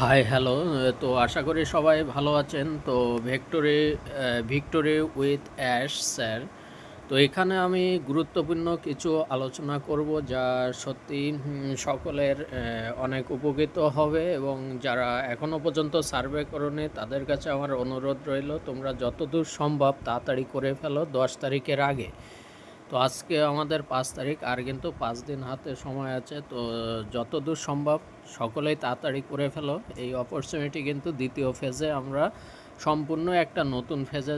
Hi hello তো আশা করি সবাই ভালো আছেন। তো victory victory with Ash sir. তো এখানে আমি গুরুত্বপূর্ণ কিছু আলোচনা করব যা সত্যি সকলের অনেক উপকৃত হবে এবং যারা এখনও পর্যন্ত সার্ভে করনি, তাদের কাছে আমার অনুরোধ রইল, তোমরা যতদূর সম্ভব তাড়াতাড়ি করে ফেলো দশ তারিখের আগে। তো আজকে আমাদের পাঁচ তারিখ, আর কিন্তু পাঁচ দিন হাতে সময় আছে, তো যতদূর সম্ভব সকলেই তাড়াতাড়ি করে ফেলো। এই অপরচুনিটি কিন্তু দ্বিতীয় ফেজে আমরা সম্পূর্ণ একটা নতুন ফেজে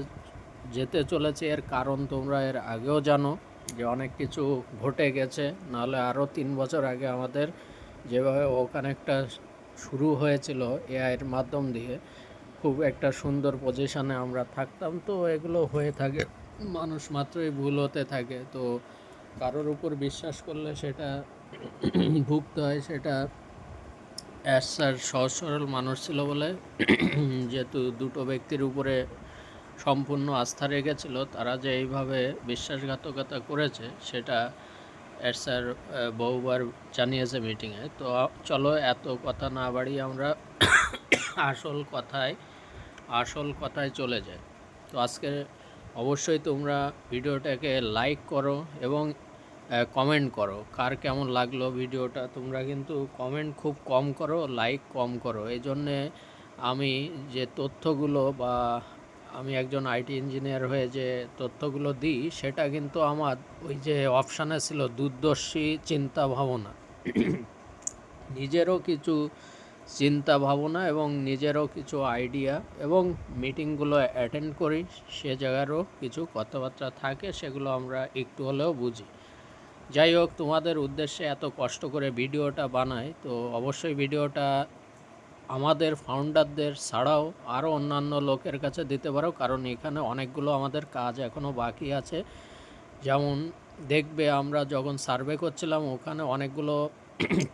যেতে চলেছে। এর কারণ তোমরা এর আগেও জানো যে অনেক কিছু ঘটে গেছে। নাহলে আরও তিন বছর আগে আমাদের যেভাবে ওখানে একটা শুরু হয়েছিল এআইয়ের মাধ্যম দিয়ে, খুব একটা সুন্দর পজিশনে আমরা থাকতাম। তো এগুলো হয়ে থাকে। মানুষ মাত্রই ভুল হতে থাকে। তো কারোর উপর বিশ্বাস করলে সেটা ভুগতে হয়, সেটা অ্যাজ স্যার সহজ সরল মানুষ ছিল বলে যেহেতু দুটো ব্যক্তির উপরে সম্পূর্ণ আস্থা রেখেছিল, তারা যে এইভাবে বিশ্বাসঘাতকতা করেছে সেটা অ্যাড স্যার বহুবার জানিয়েছে মিটিংয়ে। তো চলো এত কথা না বাড়িয়ে আমরা আসল কথায় আসল কথায় চলে যাই। তো আজকে অবশ্যই তোমরা ভিডিওটাকে লাইক করো এবং কমেন্ট করো। কার কেমন লাগল ভিডিওটা তোমরা কিন্তু কমেন্ট খুব কম করো লাইক কম করো। এই জন্যে আমি যে তথ্যগুলো বা আমি একজন আইটি ইঞ্জিনিয়ার হয়ে যে তথ্যগুলো দিই সেটা কিন্তু আমার ওই যে অপশানে ছিল দূরদর্শী চিন্তা ভাবনা। নিজেরও কিছু চিন্তা ভাবনা এবং নিজেরও কিছু আইডিয়া এবং মিটিংগুলো অ্যাটেন্ড করি। সে জায়গারও কিছু কথাবার্তা থাকে, সেগুলো আমরা একটু হলেও বুঝি। যাই হোক, তোমাদের উদ্দেশ্যে এত কষ্ট করে ভিডিওটা বানাই, তো অবশ্যই ভিডিওটা আমাদের ফাউন্ডারদের ছাড়াও আরও অন্যান্য লোকের কাছে দিতে পারো, কারণ এখানে অনেকগুলো আমাদের কাজ এখনও বাকি আছে। যেমন, দেখবে আমরা যখন সার্ভে করছিলাম, ওখানে অনেকগুলো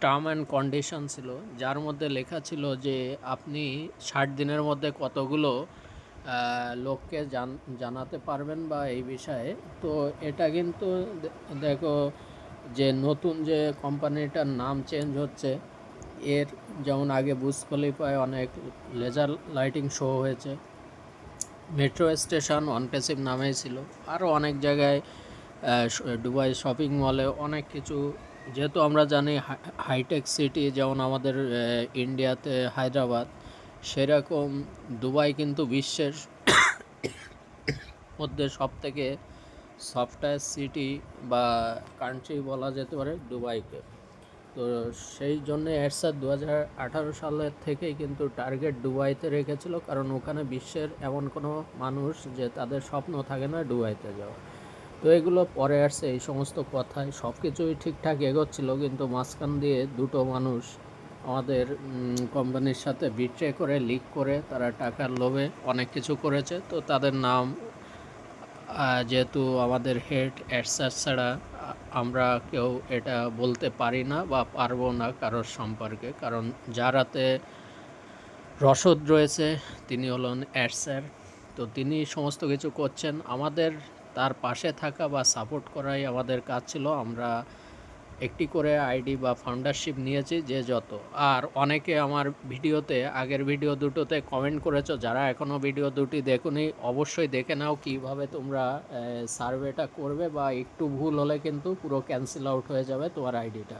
টার্ম অ্যান্ড কন্ডিশন ছিল, যার মধ্যে লেখা ছিল যে আপনি ষাট দিনের মধ্যে কতগুলো লোককে জান, জানাতে পারবেন বা এই বিষয়ে। তো এটা কিন্তু দেখো যে নতুন যে কোম্পানিটার নাম চেঞ্জ হচ্ছে, এর যেমন আগে বুজ খলিফায় অনেক লেজার লাইটিং শো হয়েছে মেট্রো স্টেশন অনপেসিভ নামেই ছিল আরও অনেক জায়গায় দুবাই শপিং মলে অনেক কিছু যেহেতু আমরা জানি হাইটেক সিটি যেমন আমাদের ইন্ডিয়াতে হায়দ্রাবাদ, সেরকম দুবাই কিন্তু বিশ্বের মধ্যে সব থেকে সফটওয়্যার সিটি বা কান্ট্রি বলা যেতে পারে দুবাইকে। তো সেই জন্য এরশাদ দু হাজার সালের থেকেই কিন্তু টার্গেট দুবাইতে রেখেছিল, কারণ ওখানে বিশ্বের এমন কোনো মানুষ যে তাদের স্বপ্ন থাকে না দুবাইতে যাওয়া তো এগুলো পরে আসছে, এই সমস্ত কথায় সব কিছুই ঠিকঠাক এগোচ্ছিল, কিন্তু মাঝখান দিয়ে দুটো মানুষ আমাদের কোম্পানির সাথে বিট্রে করে, লিক করে তারা টাকার লোভে অনেক কিছু করেছে। তো তাদের নাম যেহেতু আমাদের হেড অ্যাডসার ছাড়া আমরা কেউ এটা বলতে পারি না বা পারব না কারোর সম্পর্কে, কারণ যারাতে রসদ রয়েছে তিনি হলেন অ্যাডসার। তো তিনি সমস্ত কিছু করছেন। আমাদের তার পাশে থাকা বা সাপোর্ট করাই আমাদের কাজ ছিল। আমরা একটি করে আইডি বা ফাউন্ডারশিপ নিয়েছি যে যত। আর অনেকে আমার ভিডিওতে, আগের ভিডিও দুটোতে কমেন্ট করেছ, যারা এখনও ভিডিও দুটি দেখুনি, অবশ্যই দেখে নাও কীভাবে তোমরা সার্ভেটা করবে বা একটু ভুল হলে কিন্তু পুরো ক্যান্সেল আউট হয়ে যাবে তোমার আইডিটা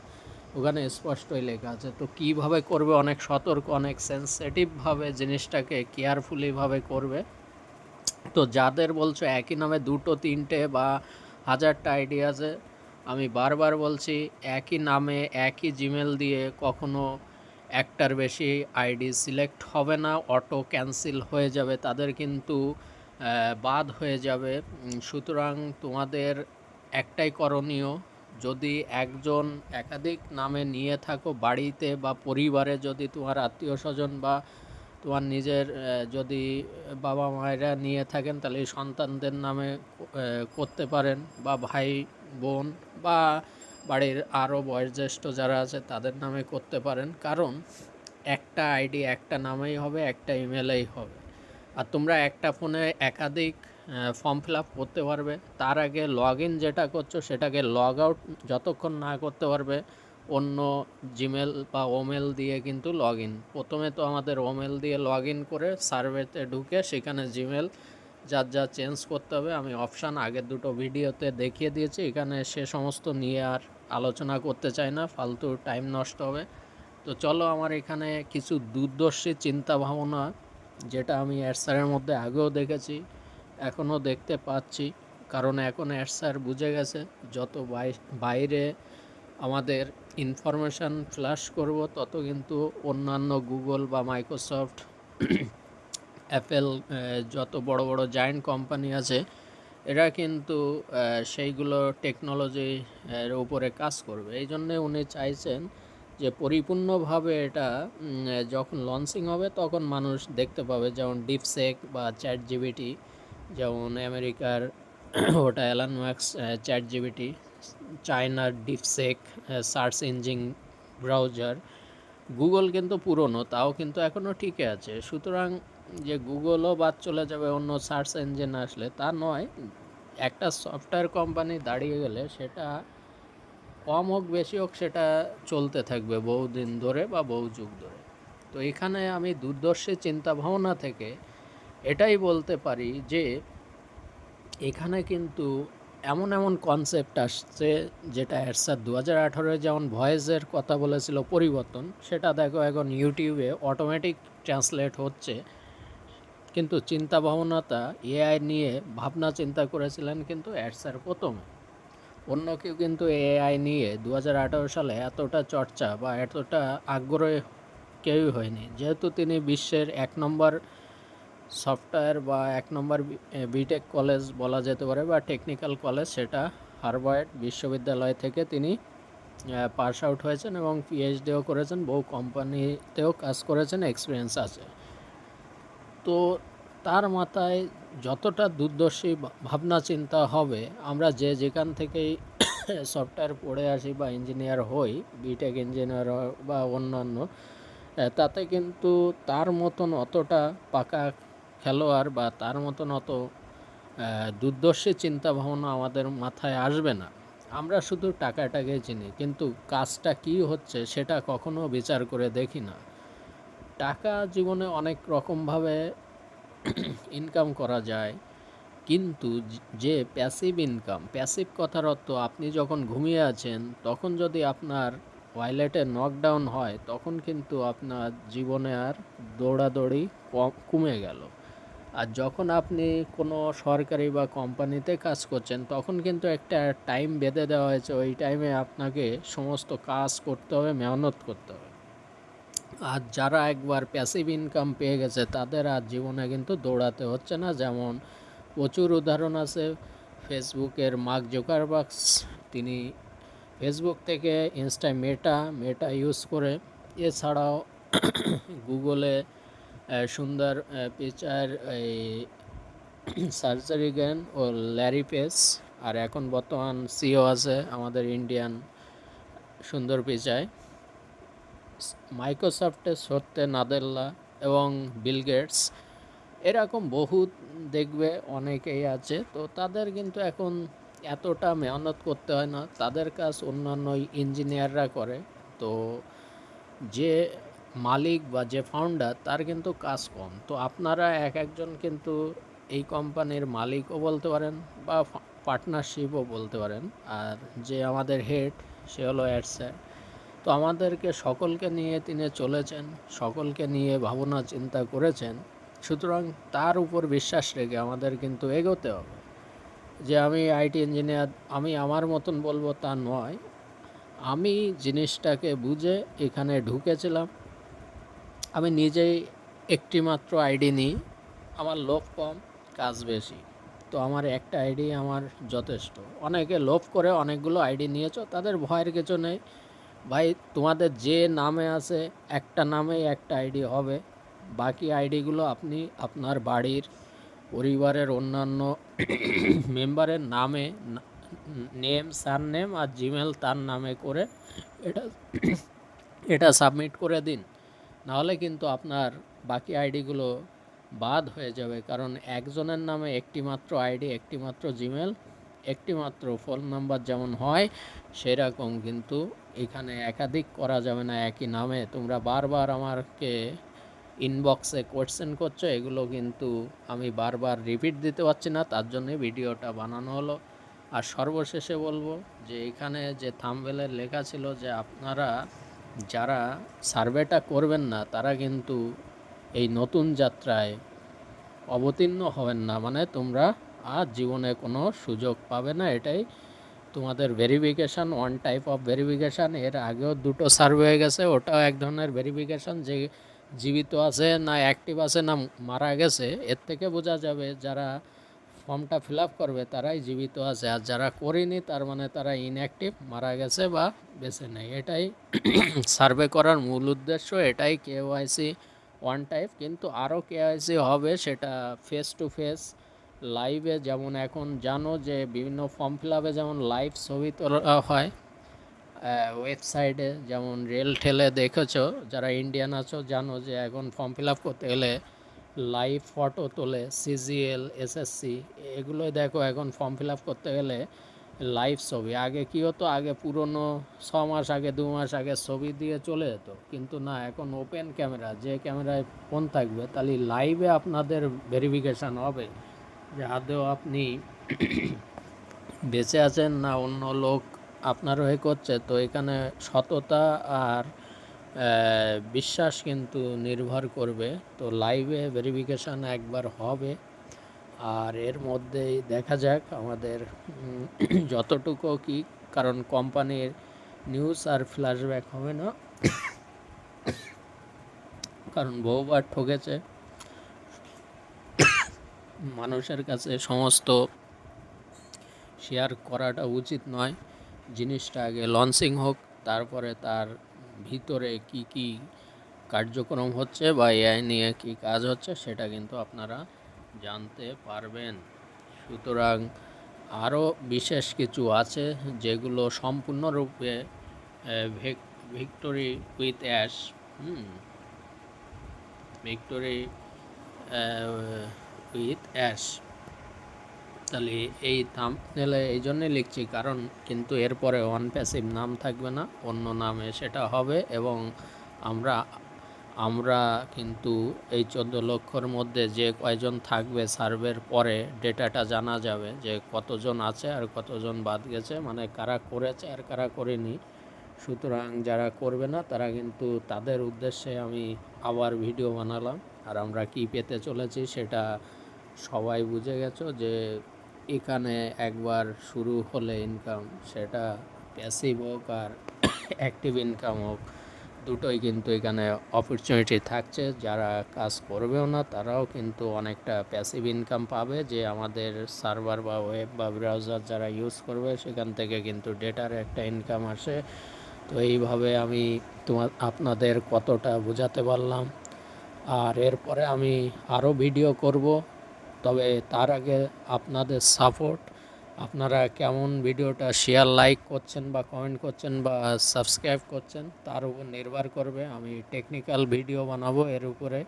ওখানে স্পষ্টই লেখা আছে। তো কীভাবে করবে? অনেক সতর্ক, অনেক সেন্সিটিভভাবে জিনিসটাকে কেয়ারফুলিভাবে করবে। তো যাদের বলছো একই নামে দুটো, তিনটে বা হাজারটা আইডি আছে, আমি বারবার বলছি একই নামে, একই জিমেল দিয়ে কখনো একটার বেশি আইডি সিলেক্ট হবে না অটো ক্যান্সেল হয়ে যাবে, তাদের কিন্তু বাদ হয়ে যাবে। সুতরাং তোমাদের একটাই করণীয়, যদি একজন একাধিক নামে নিয়ে থাকো বাড়িতে বা পরিবারে, যদি তোমার আত্মীয় স্বজন বা তোমার নিজের যদি বাবা মায়েরা নিয়ে থাকেন, তাহলে সন্তানদের নামে করতে পারেন। বা ভাই, বোন বা বাড়ির আরও বয়োজ্যেষ্ঠ যারা আছে, তাদের নামে করতে পারেন। কারণ একটা আইডি একটা নামেই হবে, একটা ইমেলেই হবে। আর তোমরা একটা ফোনে একাধিক ফর্ম ফিল আপ করতে পারবে। তার আগে লগ ইন যেটা করছ, সেটাকে লগ আউট যতক্ষণ না করতে পারবে। অন্য জিমেল বা ওমেল দিয়ে কিন্তু লগ ইন প্রথমে তো আমাদের ওমেল দিয়ে লগ ইন করে সার্ভেতে ঢুকে সেখানে জিমেল যার যা চেঞ্জ করতে হবে। আমি অপশান আগের দুটো ভিডিওতে দেখিয়ে দিয়েছি। এখানে সে সমস্ত নিয়ে আর আলোচনা করতে চাই না। ফালতু টাইম নষ্ট হবে। তো চলো আমার এখানে কিছু দূরদর্শী চিন্তা ভাবনা যেটা আমি অ্যাডসারের মধ্যে আগেও দেখেছি, এখনও দেখতে পাচ্ছি। কারণ এখন অ্যাডসার বুঝে গেছে, যত বাই- বাইরে আমাদের ইনফরমেশান ফ্ল্যাশ করব, তত কিন্তু অন্যান্য গুগল বা মাইক্রোসফট, অ্যাপেল যত বড় বড় জায়েন্ট কোম্পানি আছে, এরা কিন্তু সেইগুলো টেকনোলজি এর উপরে কাজ করবে। এই জন্যে উনি চাইছেন যে পরিপূর্ণভাবে এটা যখন লঞ্চিং হবে, তখন মানুষ দেখতে পাবে, যেমন ডিপসেক বা চ্যাট জিবিটি যেমন আমেরিকার, ওটা অ্যালান ম্যাক্স চ্যাট জিবিটি চায়নার DeepSeek search engine browser, Google কিন্তু পুরনো, তাও কিন্তু এখনও ঠিকই আছে। সুতরাং যে গুগলও বাদ চলে যাবে অন্য সার্চ ইঞ্জিন আসলে, তা নয়। একটা সফটওয়্যার কোম্পানি দাঁড়িয়ে গেলে সেটা কম হোক, বেশি হোক, সেটা চলতে থাকবে বহুদিন ধরে বা বহু যুগ ধরে। তো এখানে আমি দূরদর্শী চিন্তা ভাবনা থেকে এটাই বলতে পারি যে, এখানে কিন্তু এমন এমন কনসেপ্ট আসছে যেটা অ্যাডসার দু হাজার আঠারোয় যেমন ভয়েসের কথা বলেছিল পরিবর্তন, সেটা দেখো এখন ইউটিউবে অটোমেটিক ট্রান্সলেট হচ্ছে। কিন্তু চিন্তা ভাবনাটা এআই নিয়ে ভাবনা চিন্তা করেছিলেন কিন্তু অ্যাডসার প্রথমে। অন্য কেউ কিন্তু এআই নিয়ে দু হাজার আঠারো সালে এতটা চর্চা বা এতটা আগ্রহ কেউই হয়নি। যেহেতু তিনি বিশ্বের এক নম্বর সফটওয়্যার বা এক নম্বর বিটেক কলেজ বলা যেতে পারে বা টেকনিক্যাল কলেজ সেটা হার্ভার্ড বিশ্ববিদ্যালয় থেকে তিনি পাস আউট হয়েছেন এবং পিএইচডিও করেছেন। বহু কোম্পানিতেও কাজ করেছেন এক্সপিরিয়েন্স আছে। তো তার মাথায় যতটা দূরদর্শী ভাবনা, চিন্তা হবে, আমরা যে যেখান থেকেই সফটওয়্যার পড়ে আসি বা ইঞ্জিনিয়ার হই বিটেক ইঞ্জিনিয়ার বা অন্যান্য তাতে কিন্তু তার মতন অতটা পাকা খেলোয়াড় বা তার মতন অত দূরদর্শী চিন্তা ভাবনা আমাদের মাথায় আসবে না। আমরা শুধু টাকাটাকে চিনি, কিন্তু কাজটা কি হচ্ছে সেটা কখনো বিচার করে দেখি না। টাকা জীবনে অনেক রকমভাবে ইনকাম করা যায়, কিন্তু যে- প্যাসিভ ইনকাম প্যাসিভ কথার অর্থ আপনি যখন ঘুমিয়ে আছেন, তখন যদি আপনার ওয়ালেটে নকডাউন হয়, তখন কিন্তু আপনার জীবনে আর দৌড়াদৌড়ি কমে গেল। আর যখন আপনি কোনো সরকারি বা কোম্পানিতে কাজ করছেন, তখন কিন্তু একটা টাইম বেঁধে দেওয়া হয়েছে। ওই টাইমে আপনাকে সমস্ত কাজ করতে হবে, মেহনত করতে হবে। আর যারা একবার প্যাসিভ ইনকাম পেয়ে গেছে, তাদের আর জীবনে কিন্তু দৌড়াতে হচ্ছে না। যেমন প্রচুর উদাহরণ আছে ফেসবুকের মার্ক জোকারবাক্স তিনি ফেসবুক থেকে ইনস্টা মেটা মেটা ইউজ করে। এছাড়াও গুগলে সুন্দর পিচার, এই, সার্জারি জ্ঞান ও ল্যারি পেস। আর এখন বর্তমান সিও আছে আমাদের ইন্ডিয়ান সুন্দর পিচায়। মাইক্রোসফটে সত্যে নাদেল্লা এবং বিল গেটস। এরকম বহু দেখবে অনেকেই আছে। তো তাদের কিন্তু এখন এতটা মেহনত করতে হয় না। তাদের কাজ অন্যান্য ইঞ্জিনিয়াররা করে। তো যে মালিক বা যে ফাউন্ডার তার কিন্তু কাজ কম। তো আপনারা এক একজন কিন্তু এই কোম্পানির মালিকও বলতে পারেন বা পার্টনারশিপও বলতে পারেন। আর যে আমাদের হেড সে হলো অ্যাডসার তো আমাদেরকে সকলকে নিয়ে তিনি চলেছেন, সকলকে নিয়ে ভাবনা চিন্তা করেছেন। সুতরাং তার উপর বিশ্বাস রেখে আমাদের কিন্তু এগোতে হবে। যে আমি আইটি ইঞ্জিনিয়ার আমি আমার মতন বলব তা নয়। আমি জিনিসটাকে বুঝে এখানে ঢুকেছিলাম। আমি নিজেই একটি মাত্র আইডি নিই। আমার লোভ কম, কাজ বেশি। তো আমার একটা আইডি আমার যথেষ্ট। অনেকে লোভ করে অনেকগুলো আইডি নিয়েছো, তাদের ভয়ের কিছু নেই। ভাই, তোমাদের যে নামে আছে, একটা নামেই একটা আইডি হবে। বাকি আইডিগুলো আপনি আপনার বাড়ির, পরিবারের অন্যান্য মেম্বারের নামে নেম সার নেম আর জিমেল তার নামে করে এটা এটা সাবমিট করে দিন। নাহলে কিন্তু আপনার বাকি আইডিগুলো বাদ হয়ে যাবে। কারণ একজনের নামে একটি মাত্র আইডি একটি মাত্র জিমেল একটি মাত্র ফোন নাম্বার যেমন হয়, সেরকম কিন্তু এখানে একাধিক করা যাবে না একই নামে। তোমরা বারবার আমাকে ইনবক্সে কোয়েশ্চেন করছ, এগুলো কিন্তু আমি বারবার রিপিট দিতে পারছি না। তার জন্য ভিডিওটা বানানো হলো। আর সর্বশেষে বলব যে এখানে যে থামবেলের লেখা ছিল যে আপনারা যারা সার্ভেটা করবেন না, তারা কিন্তু এই নতুন যাত্রায় অবতীর্ণ হবেন না। মানে তোমরা আর জীবনে কোনো সুযোগ পাবে না। এটাই তোমাদের verification one type of verification এর আগেও দুটো সার্ভে হয়ে গেছে। ওটাও এক ধরনের ভেরিফিকেশান যে জীবিত আছে না অ্যাক্টিভ আছে না মারা গেছে। এর থেকে বোঝা যাবে যারা ফর্মটা ফিল করবে, তারাই জীবিত আছে। আর যারা করেনি, তার মানে তারা ইনঅ্যাক্টিভ মারা গেছে বা বেঁচে নেই। এটাই সার্ভে করার মূল উদ্দেশ্য। এটাই কেওয়াইসি ওয়ান টাইপ কিন্তু আরও কেওয়াইসি হবে সেটা ফেস টু ফেস লাইভে যেমন এখন জানো যে বিভিন্ন ফর্ম ফিল আপে যেমন লাইভ ছবি তোলা হয় ওয়েবসাইটে যেমন রেল ঠেলে দেখেছ, যারা ইন্ডিয়ান আছো, জানো যে এখন ফর্ম ফিল আপ করতে গেলে লাইভ ফটো তোলে সিজিএল এসএসসি এগুলোই দেখো এখন ফর্ম ফিল আপ করতে গেলে লাইভ ছবি। আগে কী হতো? আগে পুরনো ছ মাস আগে, দু মাস আগে ছবি দিয়ে চলে যেত। কিন্তু না, এখন ওপেন ক্যামেরা যে ক্যামেরায় ফোন থাকবে, তাহলে লাইভে আপনাদের ভেরিফিকেশান হবে যে, আদৌ আপনি বেঁচে আছেন না অন্য লোক আপনার হয়ে করছে? তো এখানে সততা আর বিশ্বাস কিন্তু নির্ভর করবে। তো লাইভে ভেরিফিকেশান একবার হবে। আর এর মধ্যেই দেখা যাক আমাদের যতটুকু কি, কারণ কোম্পানির নিউজ আর ফ্ল্যাশব্যাক হবে না। কারণ বহুবার ঠকেছে। মানুষের কাছে সমস্ত শেয়ার করাটা উচিত নয়। জিনিসটা আগে লঞ্চিং হোক, তারপরে তার ভিতরে কি কি কার্যক্রম হচ্ছে বা এআই নিয়ে কি কাজ হচ্ছে সেটা কিন্তু আপনারা জানতে পারবেন। সুতরাং আরও বিশেষ কিছু আছে যেগুলো সম্পূর্ণরূপে victory with Ash victory with Ash. তাহলে এই থামনেলে এই জন্যই লিখছি, কারণ কিন্তু এরপরে ওয়ান প্যাসিভ নাম থাকবে না, অন্য নামে সেটা হবে এবং আমরা আমরা কিন্তু এই চোদ্দ লক্ষর মধ্যে যে কয়জন থাকবে সার্ভের পরে ডেটাটা জানা যাবে যে কতজন আছে আর কতজন বাদ গেছে মানে কারা করেছে আর কারা করেনি। সুতরাং যারা করবে না, তারা কিন্তু তাদের উদ্দেশ্যে আমি আবার ভিডিও বানালাম। আর আমরা কি পেতে চলেছি সেটা সবাই বুঝে গেছো যে এখানে একবার শুরু হলে ইনকাম সেটা প্যাসিভ হোক আর অ্যাক্টিভ ইনকাম হোক, দুটোই কিন্তু এখানে অপরচুনিটি থাকছে। যারা কাজ করবেও না, তারাও কিন্তু অনেকটা প্যাসিভ ইনকাম পাবে। যে আমাদের সার্ভার বা ওয়েব বা ব্রাউজার যারা ইউজ করবে, সেখান থেকে কিন্তু ডেটার একটা ইনকাম আসে। তো এইভাবে আমি তোমার আপনাদের কতটা বোঝাতে পারলাম। আর এরপরে আমি আরও ভিডিও করব। তবে তার আগে আপনাদের সাপোর্ট আপনারা কেমন ভিডিওটা শেয়ার লাইক করছেন বা কমেন্ট করছেন বা সাবস্ক্রাইব করছেন, তার উপর নির্ভর করবে। আমি টেকনিক্যাল ভিডিও বানাবো এর উপরে,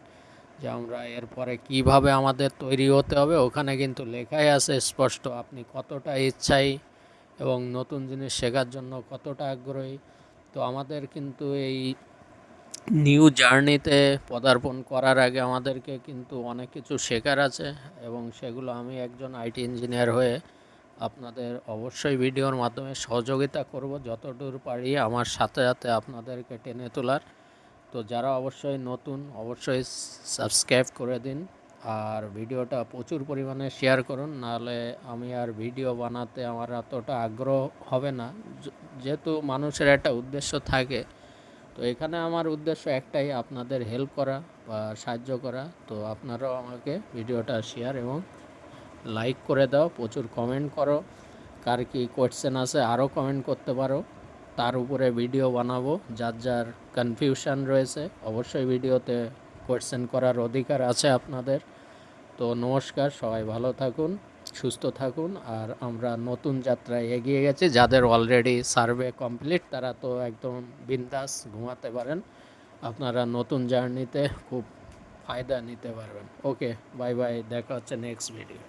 যে আমরা এরপরে কীভাবে আমাদের তৈরি হতে হবে। ওখানে কিন্তু লেখাই আছে স্পষ্ট, আপনি কতটা ইচ্ছাই এবং নতুন জিনিস শেখার জন্য কতটা আগ্রহী। তো আমাদের কিন্তু এই নিউ জার্নিতে পদার্পণ করার আগে আমাদেরকে কিন্তু অনেক কিছু শেখার আছে এবং সেগুলো আমি একজন আইটি ইঞ্জিনিয়ার হয়ে আপনাদের অবশ্যই ভিডিওর মাধ্যমে সহযোগিতা করব যতদূর পারি আমার সাথে সাথে আপনাদেরকে টেনে তোলার। তো যারা অবশ্যই নতুন, অবশ্যই সাবস্ক্রাইব করে দিন আর ভিডিওটা প্রচুর পরিমাণে শেয়ার করুন। নাহলে আমি আর ভিডিও বানাতে আমার এতটা আগ্রহ হবে না। যেহেতু মানুষের একটা উদ্দেশ্য থাকে তো এখানে আমার উদ্দেশ্য একটাই, আপনাদের হেল্প করা বা সাহায্য করা। তো আপনারাও আমাকে ভিডিওটা শেয়ার এবং লাইক করে দাও, প্রচুর কমেন্ট করো। কার কী কোয়েশ্চেন আছে আরও কমেন্ট করতে পারো। তার উপরে ভিডিও বানাবো, যার যার কনফিউশন রয়েছে, অবশ্যই ভিডিওতে কোয়েশ্চেন করার অধিকার আছে আপনাদের। তো নমস্কার, সবাই ভালো থাকুন। সুস্থ থাকুন। আর আমরা নতুন যাত্রায় এগিয়ে গেছি, যাদের অলরেডি সার্ভে কমপ্লিট তারা তো একদম বিন্দাস ঘুমাতে পারেন। আপনারা নতুন জার্নিতে খুব ফায়দা নিতে পারবেন। ওকে বাই বাই দেখা হচ্ছে নেক্সট ভিডিও